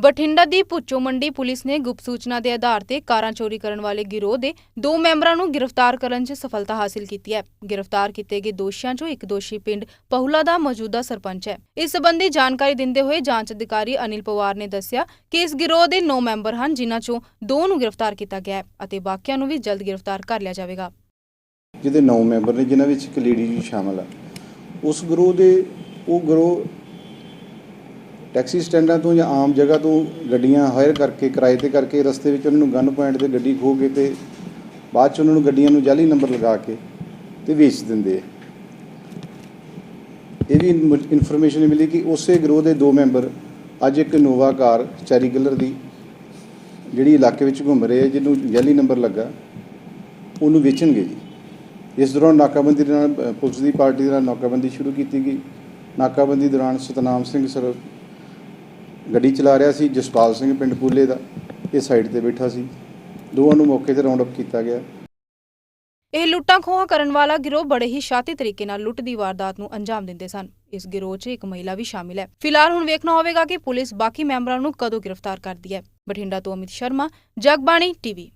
ਬਠਿੰਡਾ ਦੀ ਪੁੱਚੋ ਮੰਡੀ ਪੁਲਿਸ ਨੇ ਗੁਪਤ ਸੂਚਨਾ ਦੇ ਆਧਾਰ ਤੇ ਕਾਰਾਂ ਚੋਰੀ ਕਰਨ ਵਾਲੇ ਗਿਰੋਹ ਦੇ ਦੋ ਮੈਂਬਰਾਂ ਨੂੰ ਗ੍ਰਿਫਤਾਰ ਕਰਨ 'ਚ ਸਫਲਤਾ ਹਾਸਲ ਕੀਤੀ ਹੈ। ਗ੍ਰਿਫਤਾਰ ਕੀਤੇ ਗਏ ਦੋਸ਼ੀਆਂ 'ਚੋਂ ਇੱਕ ਦੋਸ਼ੀ ਪਿੰਡ ਪਹੁਲਾ ਦਾ ਮੌਜੂਦਾ ਸਰਪੰਚ ਹੈ। ਇਸ ਸੰਬੰਧੀ ਜਾਣਕਾਰੀ ਦਿੰਦੇ ਹੋਏ ਜਾਂਚ ਅਧਿਕਾਰੀ ਅਨਿਲ ਪਵਾਰ ਨੇ ਦੱਸਿਆ ਕਿ ਇਸ ਗਿਰੋਹ ਦੇ 9 ਮੈਂਬਰ ਹਨ, ਜਿਨ੍ਹਾਂ 'ਚੋਂ ਦੋ ਨੂੰ ਗ੍ਰਿਫਤਾਰ ਕੀਤਾ ਗਿਆ ਹੈ ਅਤੇ ਬਾਕੀਆਂ ਨੂੰ ਵੀ ਜਲਦ ਗ੍ਰਿਫਤਾਰ ਕਰ ਲਿਆ ਜਾਵੇਗਾ। ਜਿਹਦੇ 9 ਮੈਂਬਰ ਨੇ, ਜਿਨ੍ਹਾਂ ਵਿੱਚ ਇੱਕ ਲੇਡੀ ਵੀ ਸ਼ਾਮਲ ਆ। ਉਸ ਗਰੋਹ ਦੇ, ਉਹ ਗਰੋਹ ਟੈਕਸੀ ਸਟੈਂਡਾਂ ਤੋਂ ਜਾਂ ਆਮ ਜਗ੍ਹਾ ਤੋਂ ਗੱਡੀਆਂ ਹਾਇਰ ਕਰਕੇ, ਕਿਰਾਏ ਤੇ ਕਰਕੇ ਰਸਤੇ ਵਿੱਚ ਉਹਨਾਂ ਨੂੰ ਗਨ ਪੁਆਇੰਟ ਤੇ ਗੱਡੀ ਖੋਹ ਕੇ ਤੇ ਬਾਅਦ ਚ ਉਹਨਾਂ ਨੂੰ ਗੱਡੀਆਂ ਨੂੰ ਜਾਲੀ ਨੰਬਰ ਲਗਾ ਕੇ ਤੇ ਵੇਚ ਦਿੰਦੇ ਆ। ਇਹ ਵੀ ਇਨਫੋਰਮੇਸ਼ਨ ਮਿਲੀ ਕਿ ਉਸੇ ਗਰੋਹ ਦੇ ਦੋ ਮੈਂਬਰ ਅੱਜ ਇੱਕ ਨੋਵਾ ਕਾਰ ਚੈਰੀ ਕਲਰ ਦੀ, ਜਿਹੜੀ ਇਲਾਕੇ ਵਿੱਚ ਘੁੰਮ ਰਹੇ ਹੈ ਜਿਹਨੂੰ ਜਾਲੀ ਨੰਬਰ ਲੱਗਾ, ਉਹਨੂੰ ਵੇਚਣਗੇ ਜੀ। ਇਸ ਦੌਰਾਨ ਨਾਕਾਬੰਦੀ ਦੇ ਨਾਲ ਪੁਲਿਸ ਦੀ ਪਾਰਟੀ ਦੇ ਨਾਲ ਨਾਕਾਬੰਦੀ ਸ਼ੁਰੂ ਕੀਤੀ ਗਈ। ਨਾਕਾਬੰਦੀ ਦੌਰਾਨ ਸਤਨਾਮ ਸਿੰਘ ਸਰ ਗੱਡੀ ਚਲਾ ਰਿਹਾ ਸੀ ਜਸਪਾਲ ਸਿੰਘ ਪਿੰਡ ਪੂਲੇ ਦਾ, ਇਹ ਸਾਈਡ ਤੇ ਬੈਠਾ ਸੀ। ਦੋਵਾਂ ਨੂੰ ਮੌਕੇ ਤੇ ਰਾਉਂਡ ਅਪ ਕੀਤਾ ਗਿਆ। ਇਹ ਲੁੱਟਾਂ ਖੋਹਾਂ ਕਰਨ ਵਾਲਾ ਗਿਰੋਹ ਬੜੇ ਹੀ ਸ਼ਾਤੀ ਤਰੀਕੇ ਨਾਲ ਲੁੱਟ ਦੀ ਵਾਰਦਾਤ ਨੂੰ ਅੰਜਾਮ ਦਿੰਦੇ ਸਨ। ਇਸ ਗਿਰੋਹ 'ਚ ਇੱਕ ਮਹਿਲਾ ਵੀ ਸ਼ਾਮਿਲ ਹੈ। ਫਿਲਹਾਲ ਹੁਣ ਵੇਖਣਾ ਹੋਵੇਗਾ ਕਿ ਪੁਲਿਸ ਬਾਕੀ ਮੈਂਬਰਾਂ ਨੂੰ ਕਦੋਂ ਗ੍ਰਿਫਤਾਰ ਕਰਦੀ ਹੈ। ਬਠਿੰਡਾ ਤੋਂ ਅਮਿਤ ਸ਼ਰਮਾ, ਜਗਬਾਣੀ ਟੀਵੀ।